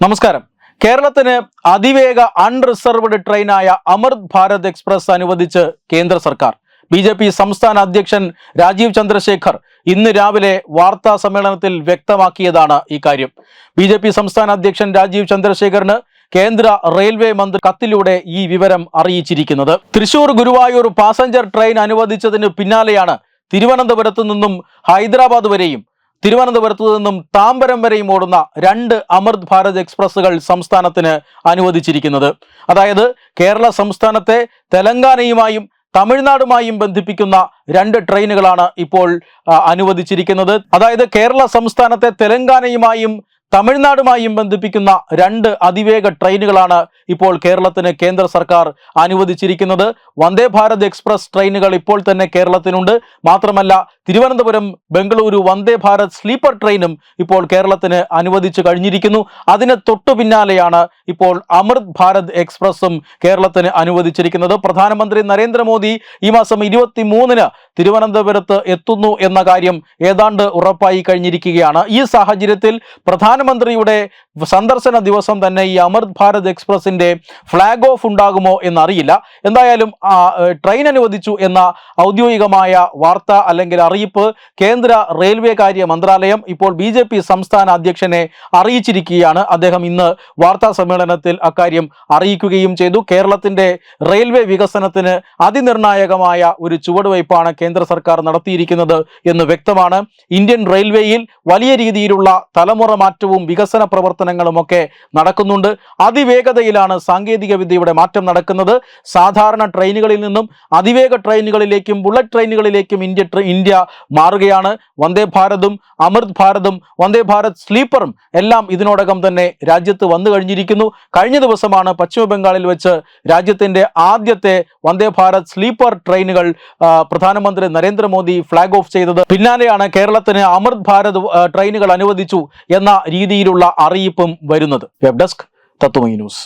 നമസ്കാരം. കേരളത്തിന് അതിവേഗ അൺറിസർവ്ഡ് ട്രെയിനായ അമൃത് ഭാരത് എക്സ്പ്രസ് അനുവദിച്ച് കേന്ദ്ര സർക്കാർ. ബി ജെ പി സംസ്ഥാന അധ്യക്ഷൻ രാജീവ് ചന്ദ്രശേഖർ ഇന്ന് രാവിലെ വാർത്താ സമ്മേളനത്തിൽ വ്യക്തമാക്കിയതാണ് ഈ കാര്യം. ബി ജെ പി സംസ്ഥാന അധ്യക്ഷൻ രാജീവ് ചന്ദ്രശേഖറിന് കേന്ദ്ര റെയിൽവേ മന്ത്രി കത്തിലൂടെ ഈ വിവരം അറിയിച്ചിരിക്കുന്നത്. തൃശൂർ ഗുരുവായൂർ പാസഞ്ചർ ട്രെയിൻ അനുവദിച്ചതിന് പിന്നാലെയാണ് തിരുവനന്തപുരത്ത് നിന്നും ഹൈദരാബാദ് വരെയും തിരുവനന്തപുരത്ത് നിന്നും താമ്പരം വരെയും ഓടുന്ന രണ്ട് അമൃത് ഭാരത് എക്സ്പ്രസ്സുകൾ സംസ്ഥാനത്തിന് അനുവദിച്ചിരിക്കുന്നത്. അതായത് കേരള സംസ്ഥാനത്തെ തെലങ്കാനയുമായും തമിഴ്നാടുമായും ബന്ധിപ്പിക്കുന്ന രണ്ട് ട്രെയിനുകളാണ് ഇപ്പോൾ അനുവദിച്ചിരിക്കുന്നത്. അതായത് കേരള സംസ്ഥാനത്തെ തെലങ്കാനയുമായും തമിഴ്നാടുമായും ബന്ധിപ്പിക്കുന്ന രണ്ട് അതിവേഗ ട്രെയിനുകളാണ് ഇപ്പോൾ കേരളത്തിന് കേന്ദ്ര സർക്കാർ അനുവദിച്ചിരിക്കുന്നത്. വന്ദേ ഭാരത് എക്സ്പ്രസ് ട്രെയിനുകൾ ഇപ്പോൾ തന്നെ കേരളത്തിനുണ്ട്. മാത്രമല്ല തിരുവനന്തപുരം ബംഗളൂരു വന്ദേ ഭാരത് സ്ലീപ്പർ ട്രെയിനും ഇപ്പോൾ കേരളത്തിന് അനുവദിച്ചു കഴിഞ്ഞിരിക്കുന്നു. അതിന് തൊട്ടു പിന്നാലെയാണ് ഇപ്പോൾ അമൃത് ഭാരത് എക്സ്പ്രസും കേരളത്തിന് അനുവദിച്ചിരിക്കുന്നത്. പ്രധാനമന്ത്രി നരേന്ദ്രമോദി ഈ മാസം ഇരുപത്തി മൂന്നിന് തിരുവനന്തപുരത്ത് എത്തുന്നു എന്ന കാര്യം ഏതാണ്ട് ഉറപ്പായി കഴിഞ്ഞിരിക്കുകയാണ്. ഈ സാഹചര്യത്തിൽ പ്രധാനമന്ത്രിയുടെ സന്ദർശന ദിവസം തന്നെ ഈ അമൃത് ഭാരത് എക്സ്പ്രസിന്റെ ഫ്ലാഗ് ഓഫ് ഉണ്ടാകുമോ എന്നറിയില്ല. എന്തായാലും ട്രെയിൻ അനുവദിച്ചു എന്ന ഔദ്യോഗികമായ വാർത്ത അല്ലെങ്കിൽ അറിയിപ്പ് കേന്ദ്ര റെയിൽവേ കാര്യ മന്ത്രാലയം ഇപ്പോൾ ബി ജെ പി സംസ്ഥാന അധ്യക്ഷനെ അറിയിച്ചിരിക്കുകയാണ്. അദ്ദേഹം ഇന്ന് വാർത്താ സമ്മേളനത്തിൽ അക്കാര്യം അറിയിക്കുകയും ചെയ്തു. കേരളത്തിന്റെ റെയിൽവേ വികസനത്തിന് അതിനിർണായകമായ ഒരു ചുവടുവയ്പ്പാണ് കേന്ദ്ര സർക്കാർ നടത്തിയിരിക്കുന്നത് എന്ന് വ്യക്തമാണ്. ഇന്ത്യൻ റെയിൽവേയിൽ വലിയ രീതിയിലുള്ള തലമുറ മാറ്റവും വികസന പ്രവർത്തനങ്ങളും ഒക്കെ നടക്കുന്നുണ്ട്. അതിവേഗതയിലാണ് സാങ്കേതിക വിദ്യയുടെ മാറ്റം നടക്കുന്നത്. സാധാരണ ട്രെയിനുകളിൽ നിന്നും അതിവേഗ ട്രെയിനുകളിലേക്കും ബുള്ളറ്റ് ട്രെയിനുകളിലേക്കും ഇന്ത്യ ഇന്ത്യ മാറുകയാണ്. വന്ദേ ഭാരതും അമൃത് ഭാരതും വന്ദേ ഭാരത് സ്ലീപ്പറും എല്ലാം ഇതിനോടകം തന്നെ രാജ്യത്ത് വന്നു കഴിഞ്ഞിരിക്കുന്നു. കഴിഞ്ഞ ദിവസമാണ് പശ്ചിമ ബംഗാളിൽ വെച്ച് രാജ്യത്തിന്റെ ആദ്യത്തെ വന്ദേ ഭാരത് സ്ലീപ്പർ ട്രെയിനുകൾ പ്രധാനമന്ത്രി നരേന്ദ്രമോദി ഫ്ളാഗ് ഓഫ് ചെയ്തത്. പിന്നാലെയാണ് കേരളത്തിന് അമൃത് ഭാരത് ട്രെയിനുകൾ അനുവദിച്ചു എന്ന രീതിയിലുള്ള അറിയിപ്പും വരുന്നത് വെബ് ഡെസ്ക് തത്വമൈ ന്യൂസ്.